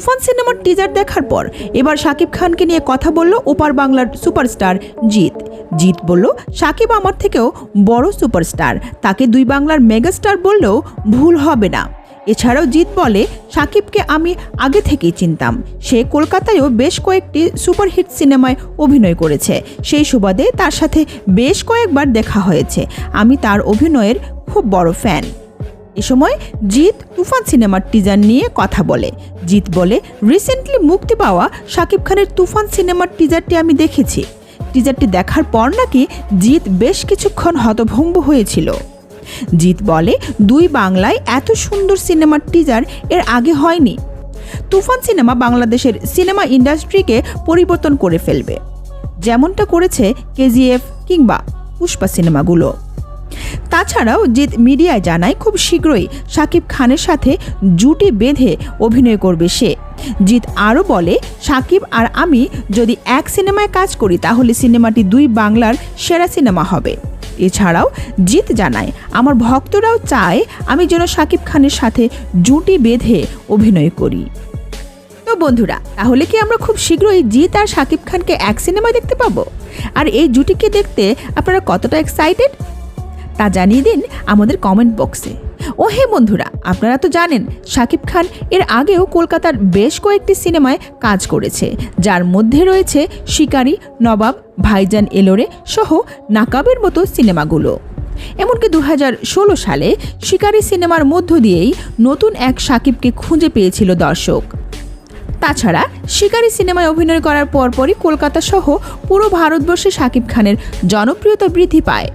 তুফান সিনেমার টিজার দেখার পর এবার শাকিব খানকে নিয়ে কথা বলল ওপার বাংলার সুপারস্টার জিৎ। জিৎ বলল শাকিব আমার থেকেও বড় সুপারস্টার। তাকে দুই বাংলার মেগাস্টার বললেও ভুল হবে না। এছাড়াও জিৎ বলে, সাকিবকে আমি আগে থেকেই চিনতাম। সে কলকাতায়ও বেশ কয়েকটি সুপারহিট সিনেমায় অভিনয় করেছে। সেই সুবাদে তার সাথে বেশ কয়েকবার দেখা হয়েছে। আমি তার অভিনয়ের খুব বড় ফ্যান এ সময় জিৎ তুফান সিনেমার টিজার নিয়ে কথা বলে। জিৎ বলে রিসেন্টলি মুক্তি পাওয়া শাকিব খানের তুফান সিনেমার টিজারটি আমি দেখেছি। টিজারটি দেখার পর নাকি জিৎ বেশ কিছুক্ষণ হতভম্ব হয়েছিল। জিৎ বলে, দুই বাংলায় এত সুন্দর সিনেমার টিজার এর আগে হয়নি। তুফান সিনেমা বাংলাদেশের সিনেমা ইন্ডাস্ট্রিকে পরিবর্তন করে ফেলবে। যেমনটা করেছে কেজিএফ কিংবা পুষ্পা সিনেমাগুলো। তাছাড়াও জিৎ মিডিয়ায় জানায়, খুব শীঘ্রই শাকিব খানের সাথে জুটি বেঁধে অভিনয় করবে সে। জিৎ আরও বলে, সাকিব আর আমি যদি এক সিনেমায় কাজ করি, তাহলে সিনেমাটি দুই বাংলার সেরা সিনেমা হবে। এছাড়াও জিৎ জানায়, আমার ভক্তরাও চায় আমি যেন শাকিব খানের সাথে জুটি বেঁধে অভিনয় করি। তো বন্ধুরা, তাহলে কি আমরা খুব শীঘ্রই জিৎ আর শাকিব খানকে এক সিনেমায় দেখতে পাবো? আর এই জুটিকে দেখতে আপনারা কতটা এক্সাইটেড তা জানিয়ে দিন আমাদের কমেন্ট বক্সে ও হে বন্ধুরা, আপনারা তো জানেন, শাকিব খান এর আগেও কলকাতার বেশ কয়েকটি সিনেমায় কাজ করেছে, যার মধ্যে রয়েছে শিকারি, নবাব, ভাইজান এলোরে সহ নাকাবের মতো সিনেমাগুলো। এমনকি দু হাজার ষোলো সালে শিকারি সিনেমার মধ্য দিয়েই নতুন এক সাকিবকে খুঁজে পেয়েছিল দর্শক। তাছাড়া শিকারি সিনেমায় অভিনয় করার পরপরই কলকাতা সহ পুরো ভারতবর্ষে শাকিব খানের জনপ্রিয়তা বৃদ্ধি পায়।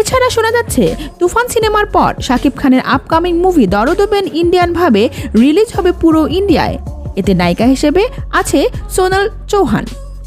এছাড়া শোনা যাচ্ছে, তুফান সিনেমার পর শাকিব খানের আপকামিং মুভি দরদবেন ইন্ডিয়ানভাবে রিলিজ হবে পুরো ইন্ডিয়ায়। এতে নায়িকা হিসেবে আছে সোনাল চৌহান।